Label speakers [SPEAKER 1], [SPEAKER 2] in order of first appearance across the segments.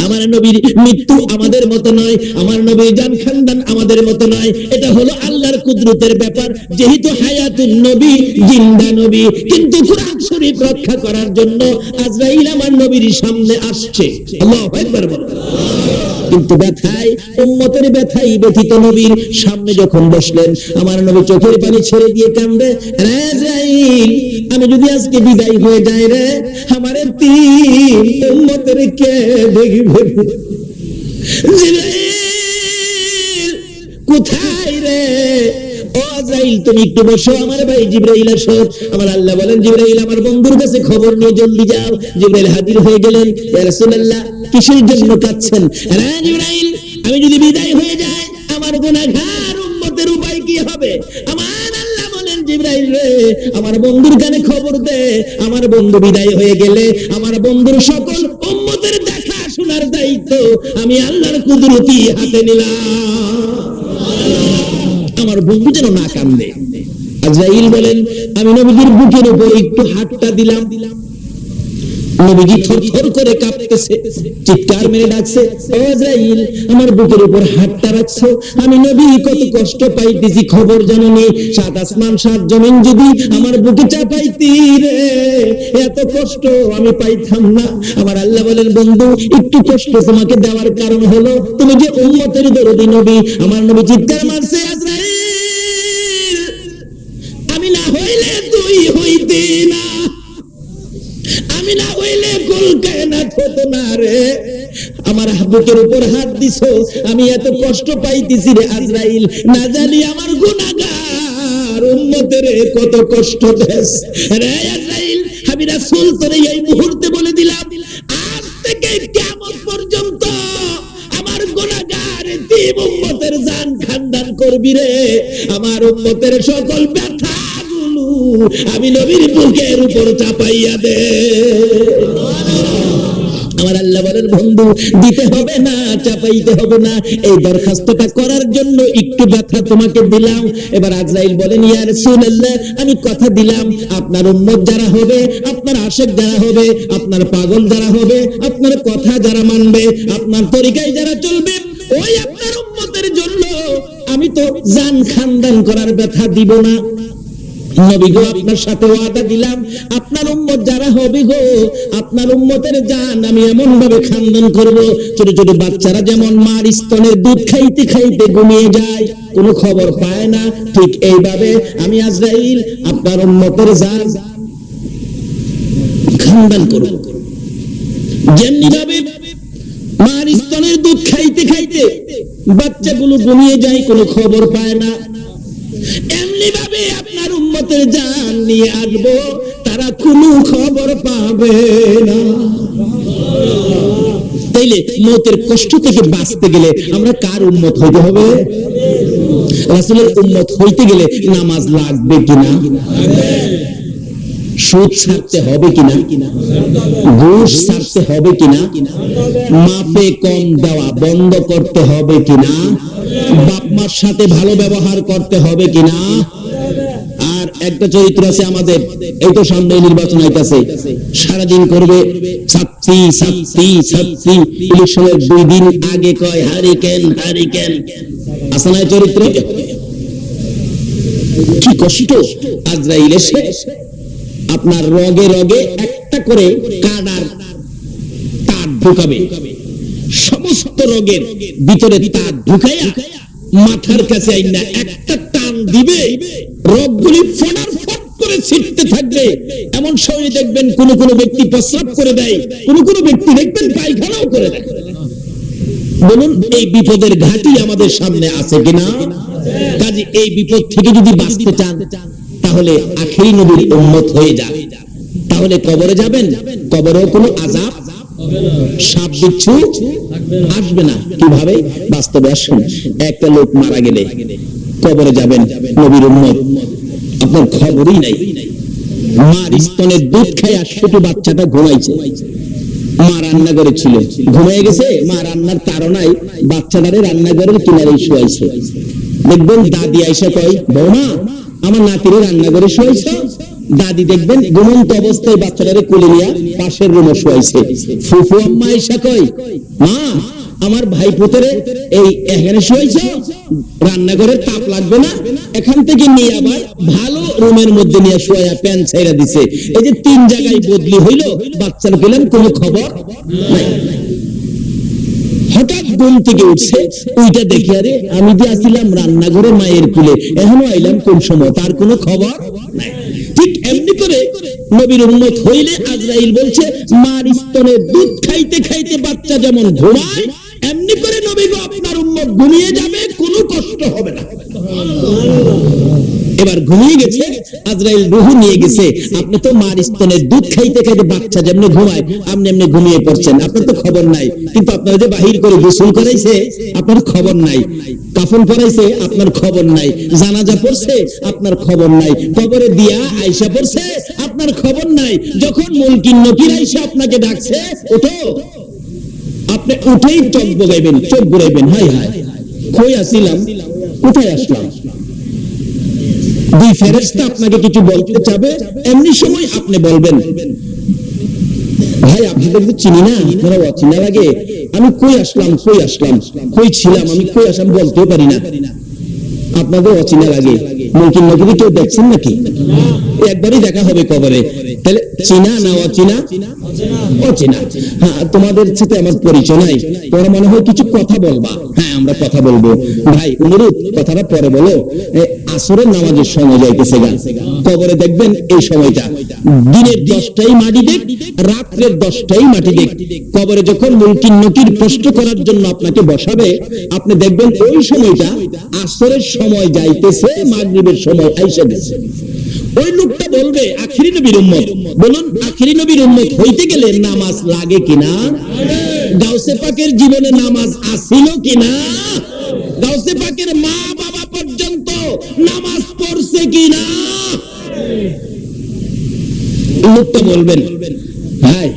[SPEAKER 1] আমার নবীর মৃত্যু আমাদের মতো নয়, আমার নবীর জান খানদান আমাদের মতো নয়। এটা হলো আল্লাহর কুদরতের ব্যাপার। যেহেতু হায়াতুন নবী, জিন্দা নবী, কিন্তু কোরআন শরীফ রক্ষা করার জন্য আজরাইল আমার নবীর সামনে আসছে। আল্লাহু আকবার বলো। কিন্তু ব্যথায়, উম্মতের ব্যথাই ব্যথিত নবীর সামনে যখন বসলেন, আমার নবী চোখের পানি ছেড়ে দিয়ে কান্দে রে আজরাইল আমি যদি আজকে বিদায় হয়ে যাই রে, আমার তিন কে দেখবে? কোথায় রে? খবর নিয়ে জলদি যাও। হাজির হয়ে কিসের জন্য আমি যদি বিদায় হয়ে যাই, আমার গুনাহগার উম্মতের উপায় কি হবে? আমার জিব্রাইল রে। আমার বন্ধুর কানে খবর দে। আমার বন্ধু বিদায় হয়ে গেলে আমার বন্ধুর সকল উম্মতের দেখা শোনার দায়িত্ব আমি আল্লাহর কুদরতি হাতে নিলাম। আমার বন্ধু যেন না কান্দে। আজ বলেন, আমি নবীজির বুকের উপর একটু হাতটা দিলাম দিলাম। আমার রে, এত কষ্ট আমি পাইতাম না। আমার আল্লাহ বলেন, বন্ধু, একটু কষ্ট তোমাকে দেওয়ার কারণ হলো, তুমি যে উম্মতের দরদি নবী, আমার নবী চিৎকার মারছে আমি না হইলে তুই হইতি না। না হইলে কুল কায়নাত হতো না রে। আমার বুকের উপর হাত আমি এত কষ্ট পাইতেছি রে আজরাইল। না জানি আমার গুনাহগার উম্মতের কত কষ্ট রে আজরাইল, আমি রাসূল তোরে এই মুহূর্তে বলে দিলাম, আজ থেকে কিয়ামত পর্যন্ত আমার গুনাহগার উম্মতের জান করবি রে। আমার উম্মতের সকল ব্যথা গুলো আমি নবীর বুকের উপর চাপাইয়া দে। আমার আল্লাহ বলেন, বন্ধু, দিতে হবে না, চাপাইতে হবে না। এই দরখাস্তটা করার জন্য একটু ব্যথা তোমাকে দিলাম। এবার আজরাইল বলেন আমি কথা দিলাম। আপনার যারা হবে, আপনার আশেক যারা হবে, আপনার পাগল যারা হবে, আপনার কথা যারা মানবে, আপনার তরিকায় যারা চলবে, ওই আপনার উম্মতের জন্য আমি তো জান খানদান করার ব্যথা দিব না। নবী গো, আপনার বাচ্চারা যেমন মার স্তনের দুধ খাইতে খাইতে ঘুমিয়ে যায়, কোনো খবর পায় না। ঠিক এইভাবে আমি আজরাইল, আপনার উম্মতের জান খানদান করব। যেমনি ভাবে খাইতে খাইতে বাচ্চাগুলো ঘুমিয়ে যায়, কোনো খবর পায় না। উম্মতের জান নিয়ে আসব, তারা কোনো খবর পাবে না। তাইলে মতের কষ্ট থেকে বাঁচতে গেলে আমরা কার উন্মত হইতে হবে? রাসূলের উন্মত হইতে গেলে নামাজ লাগবে কিনা সুদ ছাড়তে হবে কিনা ঘুষ ছাড়তে হবে কিনা মাপে কম দেওয়া বন্ধ করতে হবে কিনা বাপ মার সাথে ভালো ব্যবহার করতে হবে কিনা একটা চরিত্র আছে আমাদের, এই তো সামনে নির্বাচন হইতাছে সারাদিন করবে, ছাত্রী ছাত্রী ছাত্রী, ইলেকশনের দুই দিন আগে কয় হারিকেন হারিকেন আছে না চরিত্র? কি কষ্ট? আজরাইল এসে আপনার রগে রগে একটা করে কাদার তার ঢুকাবে। সমস্ত রোগের ভিতরে তার ঢুকাইয়া মাথার কাছে আইনা একটা টান দিবে। বিপদের ঘাটি আমাদের সামনে আছে কিনা? কাজে এই বিপদ থেকে যদি বাঁচতে চান, তাহলে উন্মত হয়ে তাহলে কবরে যাবেন, কবরেও কোনো আজাব আসবে না। কীভাবে? বাস্তবে আসুন। একটা লোক মারা গেলে। কবরে যাবেন, নবীর উন্মত আপনার খবরই নাই। মার স্তনের দুধ খায় আর ছোট বাচ্চাটা ঘুমাইছে। মা রান্না করেছিল। ঘুমিয়ে গেছে? মা রান্নার তাড়নায় বাচ্চাটারে রান্নাঘরের কিনারে শুয়াইছে। দেখবেন দাদি আইসা কয়, বৌমা, আমার নাতিরে রান্না করে শুয়াইছ? দাদি দেখবেন ঘুমন্ত অবস্থায় বাচ্চাটারে কোলে নিয়ে পাশের রুমে শুয়াইছে। ফুফু আম্মা এসা কই মা আমার ভাই পুতরে এই এখানে শুয়েছ, রান্নাঘরের তাপ লাগবে না, এখান থেকে নিয়ে আবার ভালো রুমের মধ্যে নিয়ে শুয়া প্যান ছাইরা দিছে। এই যে তিন জায়গায় বদলি হইল, বাচ্চার পেলেন কোনো খবর? নাই। হঠাৎ ঘুম থেকে উঠছে, ওইটা দেখে, আরে আমি যে আসিলাম রান্নাঘরে মায়ের কুলে, এখনও আইলাম কোন সময়, তার কোনো খবর? নাই। ঠিক এমনি করে নবীর উন্মত হইলে আজরাইল বলছে, মার স্তনে দুধ খাইতে খাইতে বাচ্চা যেমন ঘুমায় এমনি করে নবী গো, আপনার উন্মত ঘুমিয়ে যাবে, কোনো কষ্ট হবে না। এবার ঘুমিয়ে গেছে, আজরাইল রুহু নিয়ে গেছে। আপনি তো মার স্তনের দুধ খাইতে খাইতে বাচ্চা যেমনি ঘুমায়, আপনি এমনি ঘুমিয়ে পড়ছেন। আপনার তো খবর নাই। কিন্তু আপনার যে বাহির করে গোসল করাইছে, আপনার খবর নাই। কাফন পরাইছে, আপনার খবর নাই। জানাজা পড়ছে, আপনার খবর নাই। কবরে দিয়া আয়সা পড়ছে, আপনার খবর নাই। যখন মুলকিন নকির আইসা আপনাকে ডাকছে, ওঠো। আপনি উঠেই চোখ বগাইবেন চোখ ঘুরাইবেন হাই হাই কই আসিলাম? কোথায় আসলাম? দুই ফেরেশতা আপনাকে কিছু বলতে চাবে? এমনি সময় আপনি বলবেন। ভাই, আপনাদের তো চিনি না, আপনারা অচিনা লাগে। আমি কই আসলাম কই আসলাম? কই ছিলাম, আমি কই আসলাম বলতেও পারি না। আপনাদের অচিনা লাগে। নদী কেউ দেখছেন নাকি? একবারই দেখা হবে কবরে। তাহলে চিনা না অচিনা? অচেনা হ্যাঁ তোমাদের সাথে আমার পরিচয় নাই। তোমরা মনে হয় কিছু কথা বলবা। হ্যাঁ আমরা কথা বলব। ভাই অনুরোধ কথাটা পরে বলো। আসরের নামাজের সময় যাইতেছে গা। কবরে দেখবেন এই সময়টা। দিনের দশটাই মাটি দেখ, রাত্রের দশটাই মাটি দেখ। কবরে যখন মুলকিন নকির প্রশ্ন করার জন্য আপনাকে বসাবে, আপনি দেখবেন ওই সময়টা আসরের সময় যাইতেছে, মাগরিবের সময় আইসা গেছে। ওই লোকটা বলবে, আখিরি নবীর উম্মত। বলুন, আখিরি নবীর উম্মত হইতে গেলে নামাজ লাগে কিনা? গাউসে পাকের জীবনে নামাজ আসিল কিনা? গাউসে পাকের মা বাবা পর্যন্ত নামাজ পড়ছে কিনা? লোকটা বলবেন, ভাই,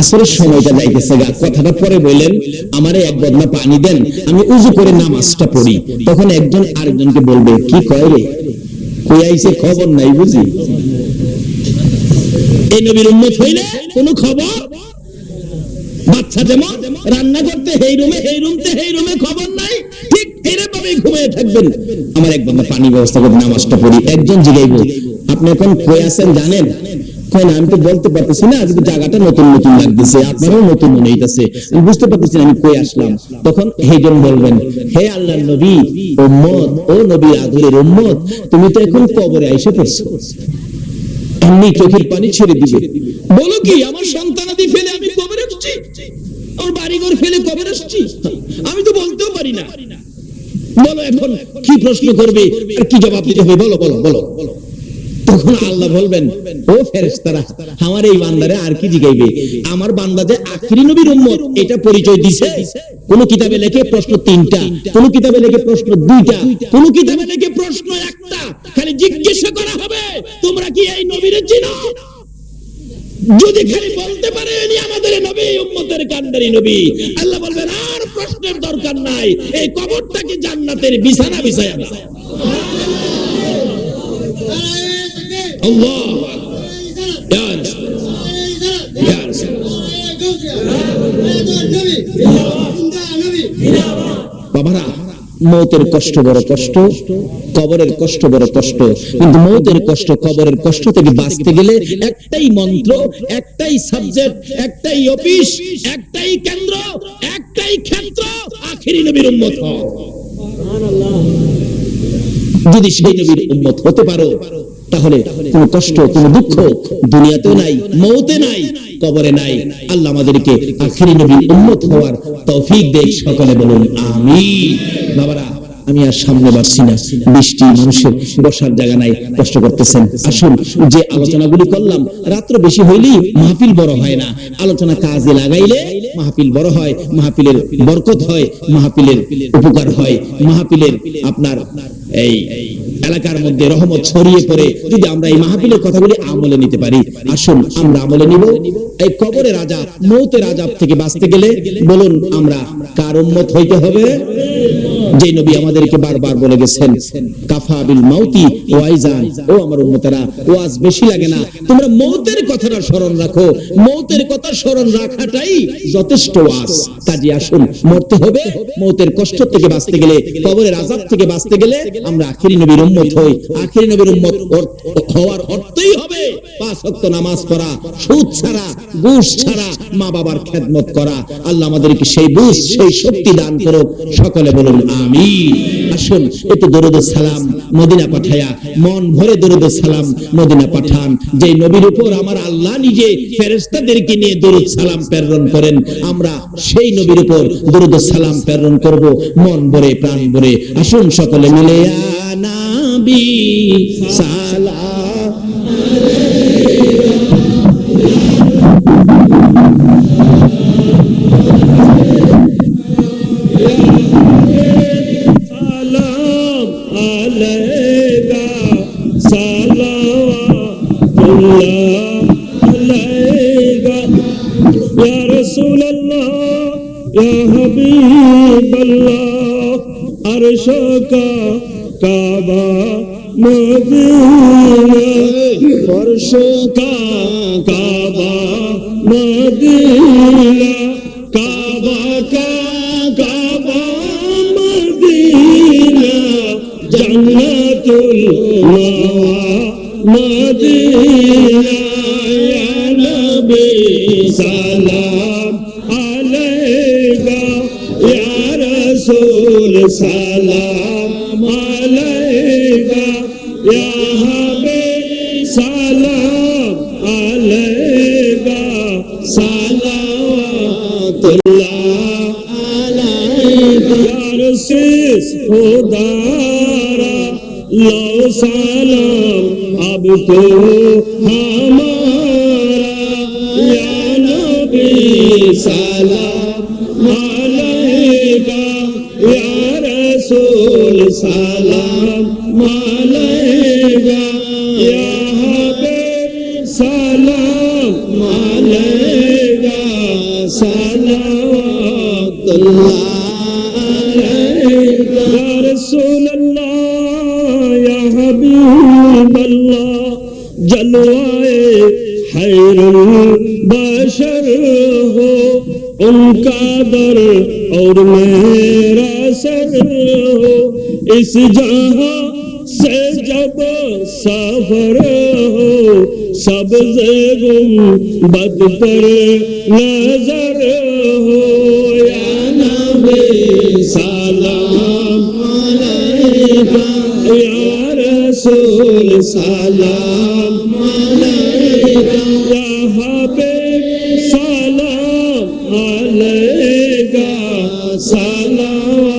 [SPEAKER 1] আসরের সময়টা যাইতেছে গা। কথাটা পরে বললেন, আমারে এক বদনা পানি দেন, আমি উজু করে নামাজটা পড়ি। তখন একজন আরেকজনকে বলবে, কি কয় রে? কই খবর নাই বুঝি? এই নবীর উন্মত হইলে কোনো খবর? বাচ্চা যেমন রান্না করতে হেই রুমে হেই রুমতে হেই রুমে খবর নাই ঘুমিয়ে থাকবেন। আমার পানি ব্যবস্থা করে নামাজটা পড়ি, একজন জিগাইব, আপনি এখন কই আছেন জানেন? আমি তো বলতে পারতেছি না, আজকে জায়গাটা নতুন নতুন লাগতেছে, আপনারও নতুন মনে হইতেছে। আমি বুঝতে পারতেছি আমি কই আসলাম। তখন হেজন বলবেন, হে আল্লাহর নবী ও উম্মত, তুমি তো এখন কবরে আইসে পড়ছো। এমনি চোখের পানি ছেড়ে দিবে। বলো কি, আমার সন্তানাদি ফেলে আমি কবরে আসছি? আমার বাড়িঘর ফেলে কবরে আসছি? আমি তো বলতেও পারি না। বলো এখন, কি প্রশ্ন করবে আর কি জবাব দিতে হবে? বলো বলো বলো বলো। তখন আল্লাহ বলবেন, ও ফেরেশতারা, আমার এই বান্দারে আর কি জিগাইবে? আমার বান্দা যে আখরি নবীর উম্মত, এটা পরিচয় দিছে? কোন কিতাবে লেখে প্রশ্ন তিনটা, কোন কিতাবে লেখে প্রশ্ন দুইটা, কোন কিতাবে লেখে প্রশ্ন একটা। খালি জিজ্ঞাসা করা হবে, তোমরা কি এই নবীরে চিনো? যদি খালি বলতে পারে ইনি আমাদের নবী উম্মতের কান্ডারি নবী। আল্লাহ বলবেন, আর প্রশ্নের দরকার নাই, এই কবরটাকে জান্নাতের বিছানা বিছায়া দাও। আল্লাহ ইয়া রাসূল, ইয়া রাসূল। বাবারা মৌতের কষ্ট বড় কষ্ট কবরের কষ্ট বড় কষ্ট কিন্তু মৌতের কষ্ট কবরের কষ্ট থেকে বাঁচতে গেলে একটাই মন্ত্র একটাই সাবজেক্ট একটাই অফিস একটাই কেন্দ্র একটাই ক্ষেত্র আখিরি নবীর উম্মত হও যদি সেই নবীর উম্মত হতে পারো তাহলে কোনো কষ্ট, কোনো দুঃখ দুনিয়াতেও নাই, মৌতে নাই, কবরে নাই। আল্লাহ আমাদেরকে আখিরি নবীর উম্মত হওয়ার তৌফিক দেখ, সকলে বলুন, আমিন। বাবারা, আমি আর সামনে বাড়ছি না। বৃষ্টি, মানুষের বসার জায়গা নাই, কষ্ট করতেছেন। আসুন, যে আলোচনাগুলি করলাম, রাত্র বেশি হইলেই মাহফিল বড় হয় না। আলোচনা কাজে লাগাইলে মাহফিল বড় হয়, মাহফিলের বরকত হয়, মাহফিলের উপকার হয়, মাহফিলের আপনার এই এলাকার মধ্যে রহমত ছড়িয়ে পড়ে, যদি আমরা এই মাহফিলের কথাগুলি আমলে নিতে পারি। আসুন, আমরা আমলে নিব। এই কবরের রাজা মৌতের রাজা থেকে বাঁচতে গেলে বলুন, আমরা কার উম্মত হইতে হবে? যে নবী আমাদেরকে বারবার বলে গেছেন, কাফা বিল মাউতি ওয়াইজান। ও আমার উম্মতেরা, ওয়াজ বেশি লাগে না। তোমরা মৌতের কথাটা স্মরণ রাখো। মৌতের কথা স্মরণ রাখাটাই যথেষ্ট ওয়াজ। কাজে আসুন, মরতে হবে। মৌতের কষ্ট থেকে বাঁচতে গেলে, কবরের আজাব থেকে বাঁচতে গেলে আমরা আখিরি নবীর উম্মত হই। আখিরি নবীর উম্মত হওয়ার অর্থই হবে পাঁচ ওয়াক্ত নামাজ পড়া, সুদ ছাড়া, ঘুষ ছাড়া মা বাবার খেদমত করা। আল্লাহ আমাদেরকে সেই বুঝ, সেই শক্তি দান করুক। সকলে বলুন আসুন, একটু দরুদ সালাম মদিনা পাঠায়া, মন ভরে দরুদ সালাম মদিনা পাঠান। যে নবীর উপর আমার আল্লাহ নিজে ফেরেশতাদেরকে নিয়ে দরুদ সালাম প্রেরণ করেন, আমরা সেই নবীর উপর দরুদ সালাম প্রেরণ করব, মন ভরে, প্রাণ ভরে। আসুন সকলে মিলে নাবি, সালাম
[SPEAKER 2] হাবিবাল্লাহ আরশকা কাবা মদিনা? ফরশকা কাবা মদিনা? কাবা কা কাবা মাওয়া মদিনা। ইয়া নবী সালাম সালাম আলাইকা ইয়া হাবিব সালাম আলাইকা সালাতুল্লাহ আলাইকা ইয়া রাসূল খুদারা লও সালাম আবতু হা سلام ملے گا سلام ملے گا سلام اللہ رسول اللہ یا حبیب اللہ، جلوائے خیر البشر ہو، ان کا در اور میرا سر ہو इस जहां से जब सफर हो सब गुम बद पर नजर हो या नबी सलाम अलैका या रसूल सलाम अलैका या हबीब सलाम अलैका सलावतुल्लाह सलाम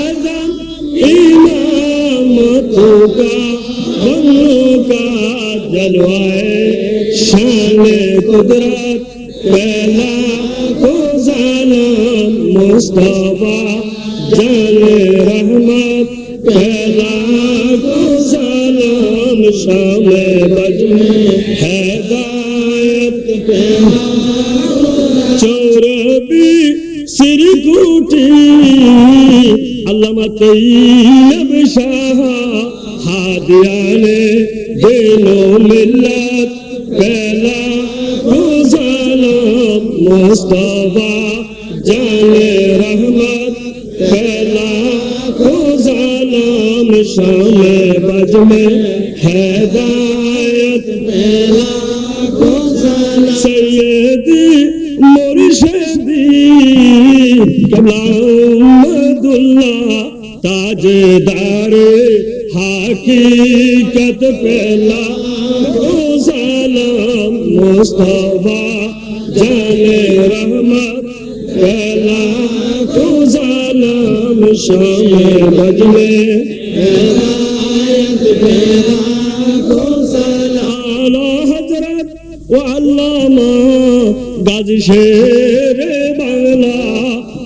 [SPEAKER 2] بلوائے شان قدرت پہلا خزانہ مصطفیٰ جان رحمت پہلا خزانہ شام بجم حیدایت پہلا چوربی سر کوٹی علامہ طیب شاہ ہادیان دلوں ملت پہلا روزانہ مصطفیٰ جان رحمت پہلا روزانہ شام بج میں ہدایت پہلا روزانہ سیدی কমলামদুল্লাহ তাজদার হাকিকত পেলা সালাম মুস্তফা জানে রহমত পেলা সালাম শামে বজলে আলা হজরত ও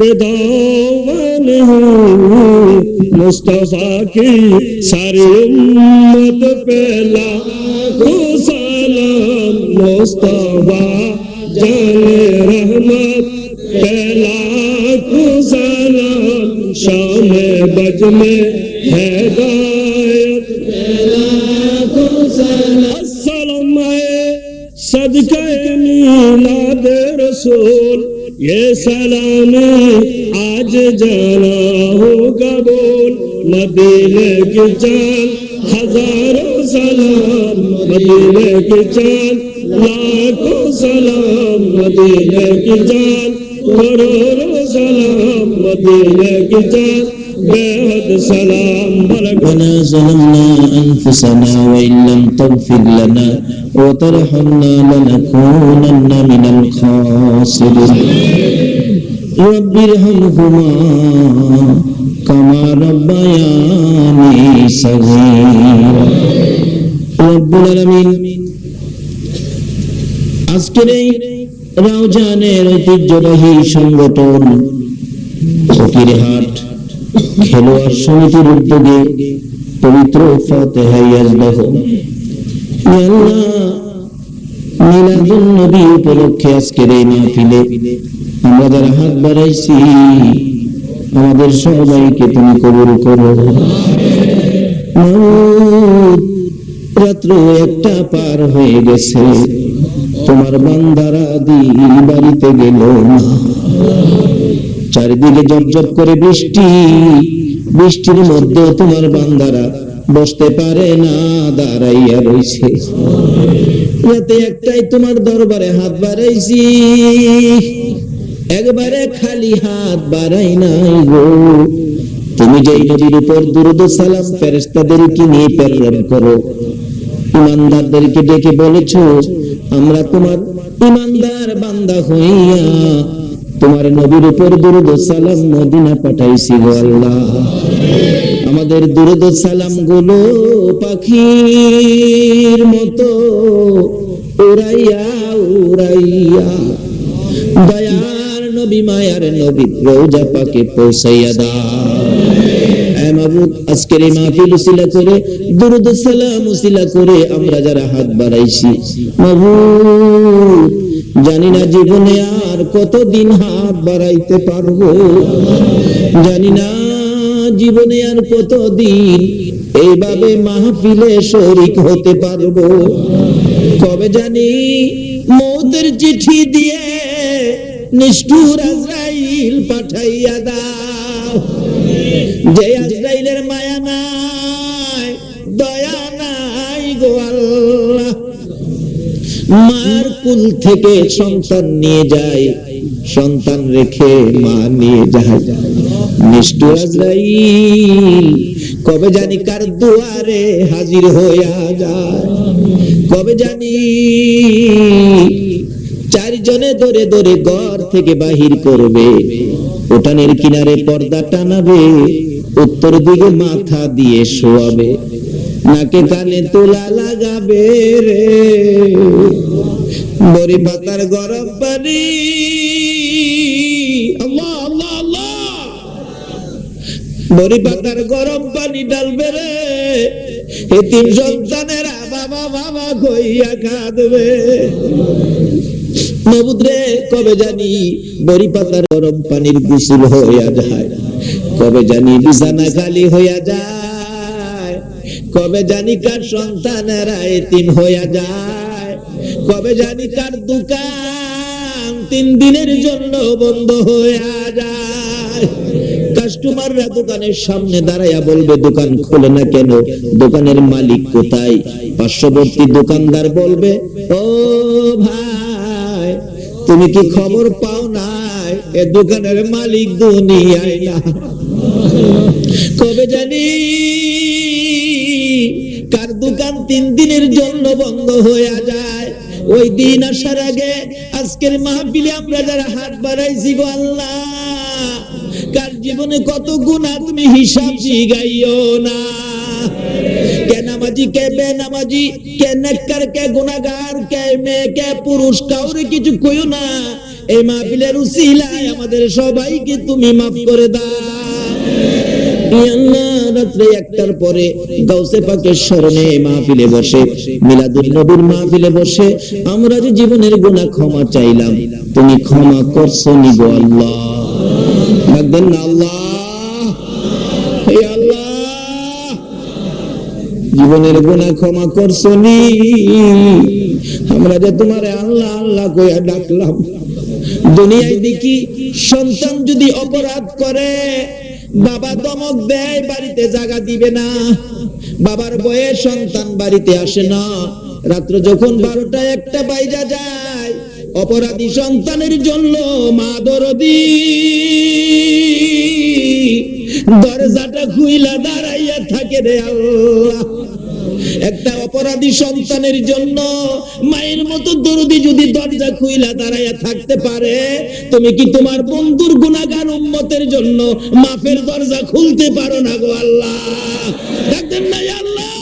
[SPEAKER 2] بدان ہوں مصطفیٰ کی ساری امت پہلا کو سلام مصطفیٰ جل رحمت پہلا کو سلام شام بج میں ہے گایت پہلا کو سلام السلام صدقہ میلاد رسول ये सलामी आज जाना होगा बोल मदीने की जान हजारों सलाम मदीने की जान लाखों सलाम मदीने की जान غرور
[SPEAKER 1] ولا ظلمنا أنفسنا وإن لم تغفر لنا وترحمنا لنكونن من الخاسرين رب ارحمهما كما ربياني صغيرا رب العالمين আজকের এই রাউজানের ঐতিহ্যবাহী সংগঠন। ফকিরহাট খেলোয়াড় সমিতির উদ্যোগে পবিত্র উপলক্ষে হাত বাড়াইছি, আমাদের সবাইকে তুমি কবুল করো। রাত্র একটা পার হয়ে গেছে। তোমার বান্দারা দিন বাড়িতে গেল না। চারিদিকে জপজপ করে বৃষ্টি, বৃষ্টির মধ্যে তোমার বান্দারা বসতে পারে না, দাঁড়াইয়া রইছে। রাতে একটাই তোমার দরবারে হাত বাড়াইছি, একবারে খালি হাত বাড়াই নাই গো। তুমি যেই নদীর উপর দুরুদ সালাম ফেরেস্তাদেরকে নিয়ে প্রেরণ করো, ইমানদারদেরকে ডেকে বলেছ আমরা তোমার ইমানদার বান্দা হইয়া তোমার নবীর উপর দুরুদ সালাম মদিনা পাঠাইছি গো আল্লাহ। আমাদের দুরুদ সালামগুলো পাখির মতো উড়াইয়া উড়াইয়া দয়ার নবী, মায়ার নবী, রোজা পাকে পৌঁছাইয়া দা আমরা যারা হাত বাড়াইছি। জানি না জীবনে আর কতদিন হাত বাড়াইতে পারব। জানি না জীবনে আর কতদিন এইভাবে মাহফিলে শরিক হতে পারব। কবে জানি মৌতের চিঠি দিয়ে নিষ্ঠুর পাঠাইয়া দাও। যে আজরাইলের মায়া নাই, দয়া নাই মার কুল থেকে সন্তান নিয়ে যায়, সন্তান রেখে মা নিয়ে যায়। কবে জানি কার দুয়ারে হাজির হইয়া যায়। কবে জানি চারজনে ধরে ধরে ঘর থেকে বাহির করবে উঠানের কিনারে পর্দা টানাবে, উত্তর দিকে মাথা দিয়ে শোয়াবে। নাকে কানে তোলা লাগাবে রে। বড়ি পাতার গরম পানি। আল্লাহ বড়ি পাতার গরম পানি ডালবে রে। তিন সন্তানেরা বাবা বাবা কইয়া কাঁদবে। নবুদ্রে কবে জানি বড়ি পাতার গরম পানির গুসুল হইয়া যায়। কবে জানি বিছানা খালি হইয়া যায়। কবে জানি কার সন্তানেরা এতিম হইয়া যায়। কবে জানি কার দোকান তিন দিনের জন্য বন্ধ হইয়া যায়। কাস্টমাররা দোকানের সামনে দাঁড়াইয়া বলবে, দোকান খোলে না কেন? দোকানের মালিক কোথায়? পার্শ্ববর্তী দোকানদার বলবে, ও ভাই তুমি কি খবর পাও নাই? এ দোকানের মালিক দুনিয়ায় না। কবে জানি কার দোকান তিন দিনের জন্য বন্ধ হয়ে যায়। ওই দিন আসার আগে আজকের মাহফিলে আমরা যারা হাত বাড়াইছি গো আল্লাহ, কার জীবনে কত গুণা তুমি হিসাব জিগাইও না। আমাদের সবাইকে তুমি মাফ করে একটার পরে গাউসে পাকের স্মরণে মাহফিলে বসে মিলাদুল নবীর মাহফিলে বসে, আমরা যে জীবনের গুনাহ ক্ষমা চাইলাম, তুমি ক্ষমা করছ নি গো আল্লাহ। আল্লাহ হে আল্লাহ জীবনের গুনাহ ক্ষমা করছ নি আমরা যে তোমার আল্লাহ আল্লাহ কইয়া ডাকলাম। দুনিয়ায় দেখি সন্তান যদি অপরাধ করে, বাবা দমক দেয়, বাড়িতে জায়গা দিবে না। বাবার বয়ে সন্তান বাড়িতে আসে না। রাত্র যখন বারোটা একটা বাইজা যায়, অপরাধী সন্তানের জন্য মা দরদি। দরজাটা খুইলা দাঁড়াইয়া থাকে রে আল্লাহ। একটা অপরাধী সন্তানের জন্য মায়ের মতো দরদি যদি দরজা খুইলা দাঁড়াইয়া থাকতে পারে, তুমি কি তোমার বন্ধুর গুণাগার উম্মতের জন্য মাফের দরজা খুলতে পারো না গো আল্লাহ? ডাকতেন না আল্লাহ!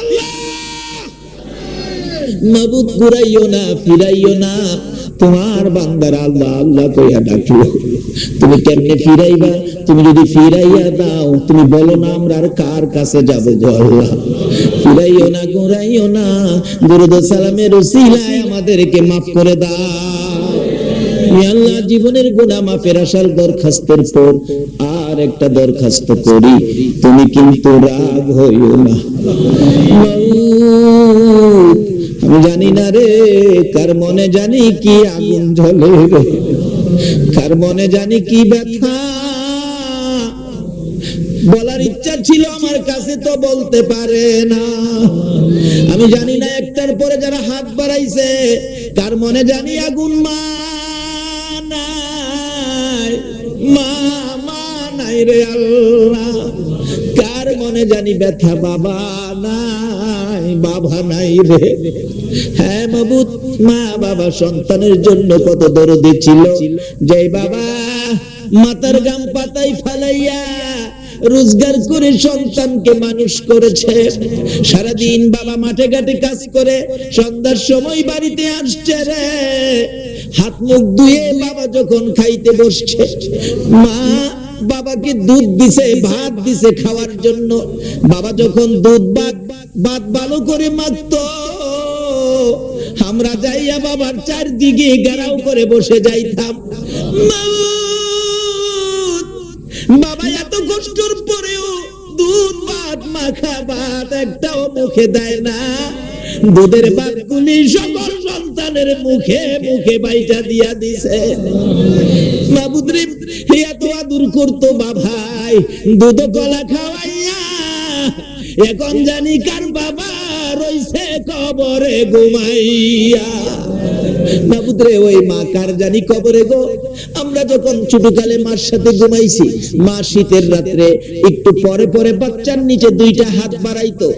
[SPEAKER 1] আল্লাহ! ঘুরাইও না, ফিরাইও না। তোমার বান্দার আল্লাহ আল্লাহ কইয়া ডাকলো। তুমি কেমনে ফিরাইবা? তুমি যদি ফিরাইয়া দাও, তুমি বলো না আমরা আর কার কাছে যাব গো আল্লাহ? ফিরাইও না ঘুরাইও না। দুরুদ সালামের উসিলায় আমাদেরকে মাফ করে দাও। আল্লাহ, জীবনের গুণা মাফের আসার দরখাস্তের পর আর একটা দরখাস্ত করি। তুমি কিন্তু রাগ হইও না। আমি জানি না রে, কার মনে জানি কি আগুন জ্বলে রে? কার মনে জানি কি ব্যথা? বলার ইচ্ছা ছিল আমার কাছে তো বলতে পারে না। আমি জানি না একটার পরে যারা হাত বাড়াইছে, কার মনে জানি আগুন মা মা রে আল্লাহ। মনে জানি ব্যথা বাবা নাই বাবা নাই রে। হ্যাঁ মাবুদ, মা বাবা সন্তানের জন্য কত দরদি ছিল। যে বাবা মাতার গাম পাতাই ফালাইয়া রোজগার করে সন্তানকে মানুষ করেছে। সারাদিন বাবা মাঠে ঘাটে কাজ করে, সন্ধ্যার সময় বাড়িতে আসছে রে। হাত মুখ ধুয়ে বাবা যখন খাইতে বসছে, মা বাবাকে দুধ দিছে, ভাত দিছে খাওয়ার জন্য। বাবা যখন দুধ ভাত ভাত ভালো করে মাখতো, আমরা যাইয়া বাবার চারদিকে গারাও করে বসে যাইতাম। বাবা এত কষ্টর পরেও দুধ, ভাত, মাখা, ভাত একটাও মুখে দেয় না। দুধের ভাত গুলি সকল সন্তানের মুখে মুখে বাইটা দিয়া দিছে। বাবুদ্রে এত আদর করতো বাবাই, দুধ কলা খাওয়াইয়া, এখন জানি কার বাবা রইছে কবরে ঘুমাইয়া। বাবুদ্রে ওই মা কার জানি কবরে গো? আমরা যখন ছোটকালে মার সাথে ঘুমাইছি, মা শীতের রাত্রে একটু পরে পরে বাচ্চার নিচে দুইটা হাত বাড়াইতো।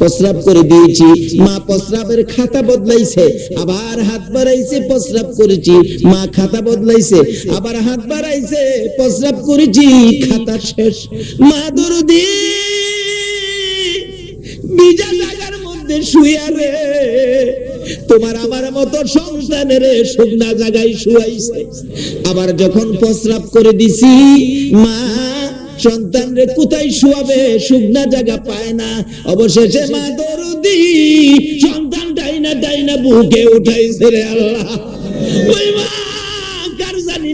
[SPEAKER 1] প্রস্রাব করে দিয়েছি। মা প্রস্রাবের খাতা বদলাইছে, আবার হাত বাড়াইছে, প্রস্রাব করেছি। মা খাতা বদলাইছে, আবার হাত বাড়াইছে, প্রস্রাব করেছি। খাতা শেষ। মা দরদি বিজা মধ্যে শুয়া তোমার আমার মতো সন্তানের শুকনা জায়গায় শুয়াইছে। আবার যখন প্রস্রাব করে দিছি, মা সন্তান রে কোথায় শুয়াবে? শুকনা জায়গা পায় না। অবশেষে মা দরদি সন্তান ডাইনা ডাইনা বুকে উঠাইছে রে আল্লাহ। ওই মা, কার জানি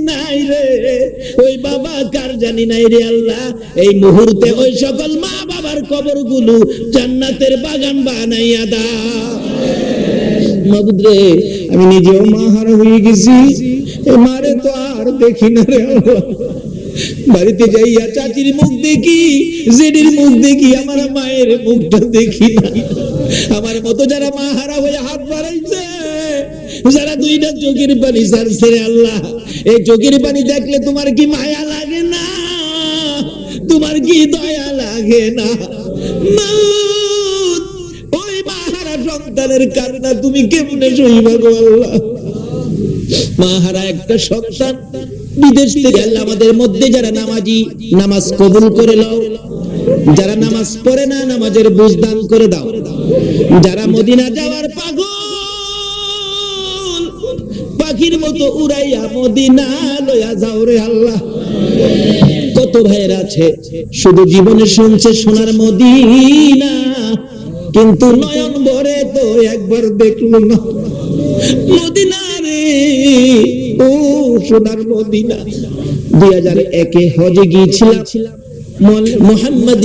[SPEAKER 1] নাই রে? আল্লাহ? মুহূর্তে ওই সকল মা বাবার বাগান রে হয়ে গেছি। এ মারে তো আর দেখি না রে আল্লাহ। বাড়িতে যাইয়া চাচির মুখ দেখি জেডির মুখ দেখি, আমার মায়ের মুখটা দেখি না। আমার মতো যারা মা হারা হয়ে হাত বাড়াইছে, যারা দুইটা চোখের পানি ছাড়ছে রে আল্লাহ, এই চোখের পানি দেখলে তোমার কি মায়া লাগে না? তোমার কি দয়া লাগে না? ওই মাহারা সন্তানের কান্না তুমি কেমনে সইবা গো আল্লাহ? মাহারা একটা সন্তান বিদেশ থেকে আল্লাহ আমাদের মধ্যে যারা নামাজি, নামাজ কবুল করে নাও। যারা নামাজ পড়ে না, নামাজের বুঝ দান করে দাও। যারা মদিনা যাওয়ার পাগল, পাখির মতো উড়াইয়া মদিনা যাও রে আল্লাহ। কত ভাইয়ের আছে, শুধু জীবনে শুনছে সোনার মদিনা, কিন্তু নয়ন ভরে তো একবার দেখল না। মদিনা ও সোনার মদিনা। দুই হাজার একে হজে গিয়েছিলাম। মোহাম্মদ